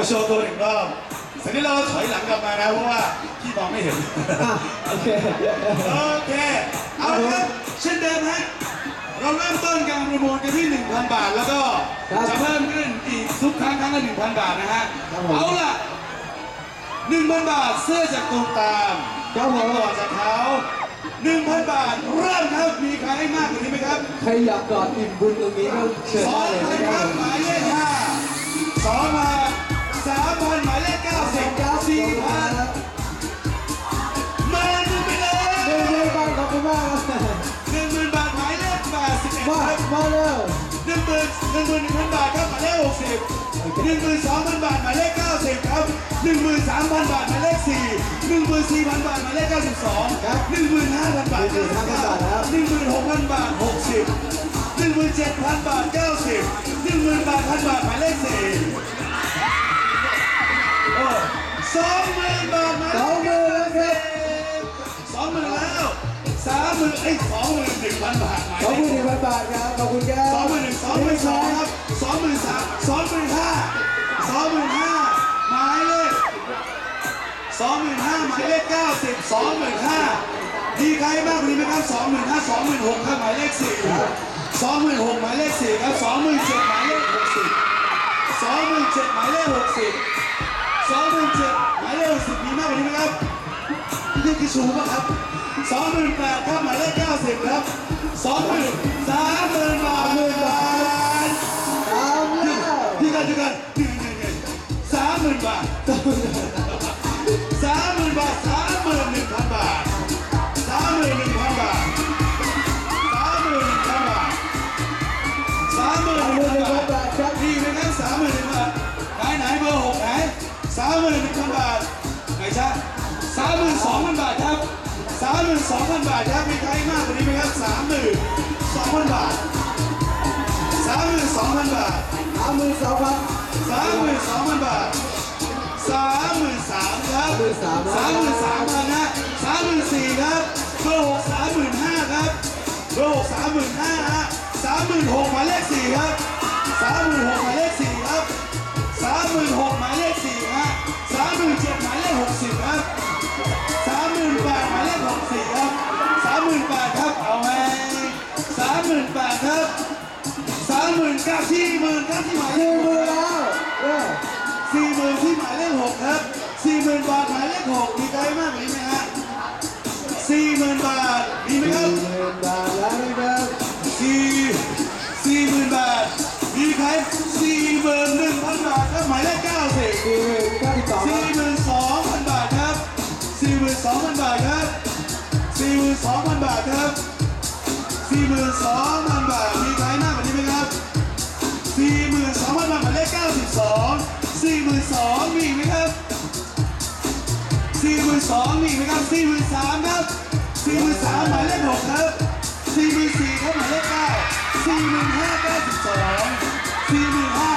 มาโชว์ตัวหนึ่งรอบเสร็จนี้เราถอยหลังกลับมานะเพราะว่าพี่มองไม่เห็น อะโอเค โอเค เอาละครับเช่นเดิมฮะเราเริ่มต้นการประมูลกันที่ 1,000 บาท แล้วก็ครับจะเพิ่มขึ้นอีกทุกครั้งครั้งละ1,000 บาทนะฮะ ครับผม เอาล่ะ 1,000 บาทเสื้อจากตูมตามครับผมต่อจากเขา1,000 บาทเริ่มครับ มีใครให้มากกว่านี้ไหมครับ ใครอยากกอดอิ่มบุญตรงนี้ก็เชิญสอได้งเลยพันนะคครัรับบหมายเลขห้าสองพันสามพัน หมายเลขเก้าสิบสี่พันมาหนึ่งไปเลยเดินเลยบ้างขอบคุณมากครับหนึ่งหมื่นบาทหมายเลขแปดสิบเอ็ดมาครับมาเร็วหนึ่งหมื่นหนึ่งหมื่นหนึ่งพันบาทครับหมายเลขหกสิบหนึ่งหมื่นสองพันบาทหมายเลขเก้าสิบครับหนึ่งหมื่นสามพันบาทหมายเลขสี่หนึ่งหมื่นสี่พันบาทหมายเลขเก้าสิบสองหนึ่งหมื่นห้าพันบาทเก้าสิบหนึ่งหมื่นหกพันบาทหกสิบหนึ่งหมื่นเจ็ดพันบาทเก้าสิบหนึ่งหมื่นบาทพันบาทหมายเลขสี่ สองหมื่นบาทหมายสเลองขมือแล้วครับสองหมื่นแล้วสามหมื่นไอ้สองหมื่นหนึ่งพันบาทหมายสองเลมือหขนึ่งพันบาทครับ ขอบคุณครับสองหมื่นหนึ่งสองหมื่นสองครับสองหมื่นสามสองหมื่นห้าสองหมื่นห้าหมายเลขสองหมื่นห้าหมายเลขเก้าสิบสองหมื่นห้ามีใครมากกว่านี้ไหมครับสองหมื่นห้าสองหมื่นหกครับหมายเลขสี่สองหมื่นหกหมายเลขสี่ครับสองหมื่นเจ็ดหมายเลขหกสิบสองหมื่นเจ็ดหมายเลขหกสิบ ชูป่ะครับสองหมื่นแปดครับหมายเลขเก้าสิบครับสองหมื่นสามหมื่นบาทหมื่นบาทตามแล้วพี่กันพี่กันสามหมื่นบาท หมื่นสองพันบาทครับมีใครมากกว่านี้ไหมครับสามหมื่นสองพันบาทสามหมื่นสองพันบาทสามมือสองพันสามหมื่นสองพันบาทสามหมื่นสามครับสามสามหมื่นสามพันนะสามหมื่นสี่ครับเบอร์หกสามหมื่นห้าครับเบอร์หกสามหมื่นห้าฮะสามหมื่นหกหมายเลขสี่ครับ ก้าที่หมื่นครับที่หมายเลสี่ขมือแล้วเร็วสี่หมื่นที่หมายเลขหกครับสี่หมื่นบาทหมายเลขหกมีใครมากกว่านี้ไหมฮะสี่หมื่นบาทมีไหมครับสี่หมื่นบาทแล้วนะครับสี่สี่หมื่นบาทมีใครสี่หมื่นหนึ่งพันบาทครับหมายเลขเก้าสิบสี่หมื่นเก้าสิบสองคสี่รับหมื่นสองพันบาทครับสี่หมื่นสองพันบาทครับสี่หมื่นสองพันบาทครับสี่หมื่นสองพัน นะครับสี่หมื่นสามครับสี่หมื่นสามหมายเลขหกครับสี่หมื่นสี่ครับหมายเลขเก้าสี่หมื่นห้าเก้าสิบสองสี่หมื่นห้า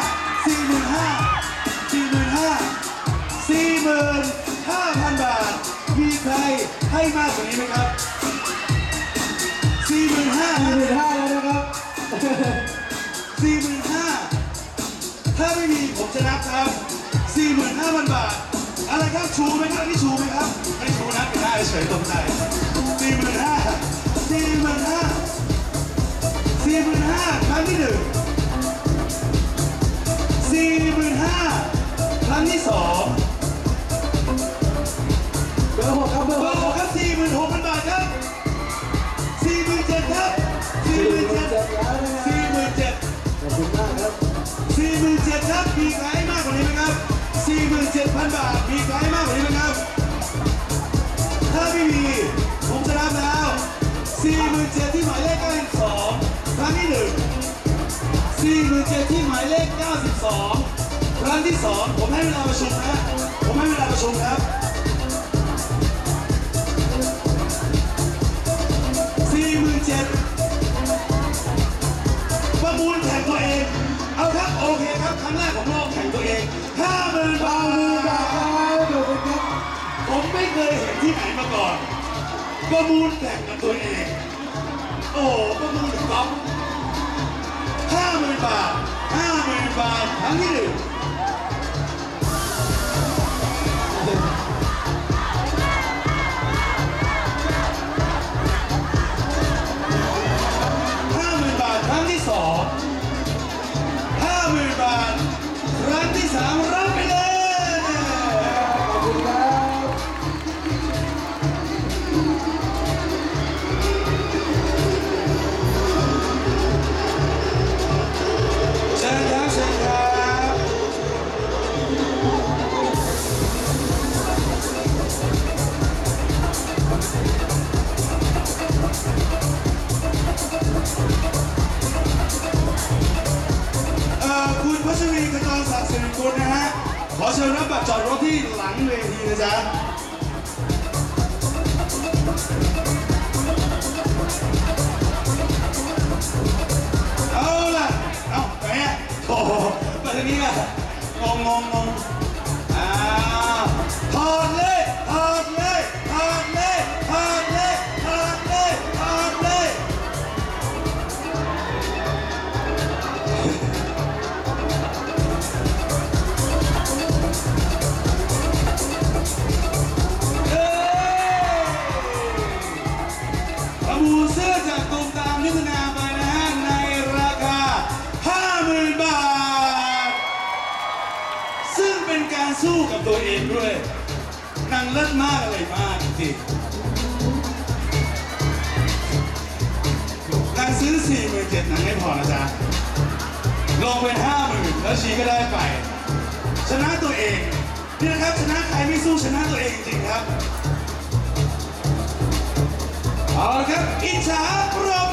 สี่หมื่นห้าสี่หมื่นห้าสี่หมื่นห้าพันบาท มีใครให้มากกว่านี้ไหมครับสี่หมื่นห้าสี่หมื่นห้าแล้วนะครับสี่หมื่นห้าถ้าไม่มีผมจะนับครับสี่หมื่นห้าพันบาท อะไรครับชูไหมครับนี่ เฉยตรงใจสี่หมื่นห้าสี่หมื่นห้าสี่หมื่นห้าครั้งที่หนึ่งสี่หมื่นห้าครั้งที่สองเบอร์หกครับเบอร์หกครับสี่หมื่นหกพันบาทครับสี่หมื่นเจ็ดครับสี่หมื่นเจ็ดสี่หมื่นเจ็ดขอบคุณมากครับสี่หมื่นเจ็ดครับมีใครมากกว่านี้ไหมครับสี่หมื่นเจ็ดพันบาทมีใครมากกว่านี้ไหมครับ ถ้าไม่มีผมจะนับแล้วสี่หมื่นเจ็ดที่หมายเลขเก้าสิบสองครั้งที่หนึ่งสี่หมื่นเจ็ดที่หมายเลขเก้าสิบสองครั้งที่สองผมให้เวลาประชุมนะผมให้เวลาประชุมครับสี่หมื่นเจ็ดประมูลแข่งตัวเอง เอาครับ โอเคครับ ครั้งแรกขอ ไม่เคยเห็นที่ไหนมาก่อน ประมูลแต่งกับตัวเอง โอ้ประมูลก๊อฟห้าหมื่นบาทห้าหมื่นบาทครั้งที่หนึ่ง อเชิญรับบัตรจอดรถที่หลังเวทีนะจ๊ะเอาล่ะเอาไปอะโอ้โหมาทางนี้อะงงงงงงอ่าถอดเลย สู้กับตัวเองด้วยนางเลิศมากอะไรมากจริงๆนางซื้อ47,000นเจ็ดนางไม่พอนะจ๊ะลงเป็น50,000แล้วชีก็ได้ไป ชนะตัวเองนี่นะครับชนะใครไม่สู้ชนะตัวเองจริงครับเอาละครับอิจฉาปร